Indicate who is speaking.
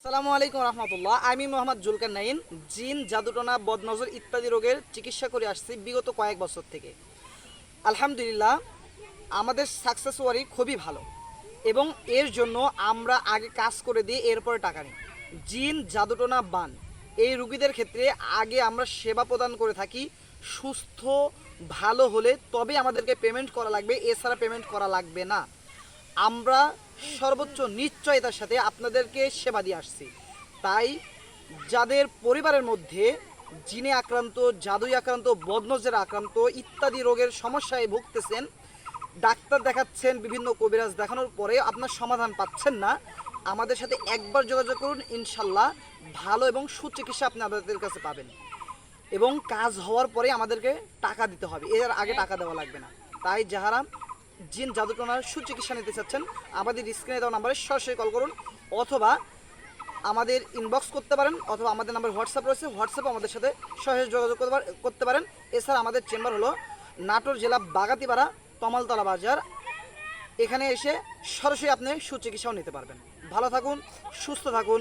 Speaker 1: আসসালামু আলাইকুম রহমতুল্লাহ। আমি মোহাম্মদ জুলকার নাইন জিন, জাদুটনা, বদনজর ইত্যাদি রোগের চিকিৎসা করে আসছি বিগত কয়েক বছর থেকে। আলহামদুলিল্লাহ, আমাদের সাকসেস ওয়ারি খুবই ভালো এবং এর জন্য আমরা আগে কাজ করে দিয়ে এরপরে টাকা নিই। জিন, জাদুটনা, বান, এই রুগীদের ক্ষেত্রে আগে আমরা সেবা প্রদান করে থাকি সুস্থ, ভালো হলে তবে আমাদেরকে পেমেন্ট করা লাগবে, এছাড়া পেমেন্ট করা লাগবে না। আমরা সর্বোচ্চ নিশ্চয়তার সাথে আপনাদেরকে সেবা দিয়ে আসছি। তাই যাদের পরিবারের মধ্যে জিনে আক্রান্ত, জাদুই আক্রান্ত, বদনজের আক্রান্ত ইত্যাদি রোগের সমস্যায় ভুগতেছেন, ডাক্তার দেখাচ্ছেন, বিভিন্ন কবিরাজ দেখানোর পরে আপনার সমাধান পাচ্ছেন না, আমাদের সাথে একবার যোগাযোগ করুন, ইনশাল্লাহ ভালো এবং সুচিকিৎসা আপনি আমাদের কাছে পাবেন। এবং কাজ হওয়ার পরে আমাদেরকে টাকা দিতে হবে, এর আগে টাকা দেওয়া লাগবে না। তাই যাহারা জিন জাদুটনার সুচিকিৎসা নিতে চাচ্ছেন, আমাদের স্ক্রিনে দেওয়া নাম্বারে সরাসরি কল করুন অথবা আমাদের ইনবক্স করতে পারেন অথবা আমাদের নাম্বার হোয়াটসঅ্যাপ রয়েছে, হোয়াটসঅ্যাপে আমাদের সাথে সরাসরি যোগাযোগ করতে করতে পারেন। এছাড়া আমাদের চেম্বার হলো নাটোর জেলা বাগাতিপাড়া তমালতলা বাজার। এখানে এসে সরাসরি আপনি সুচিকিৎসাও নিতে পারবেন। ভালো থাকুন, সুস্থ থাকুন।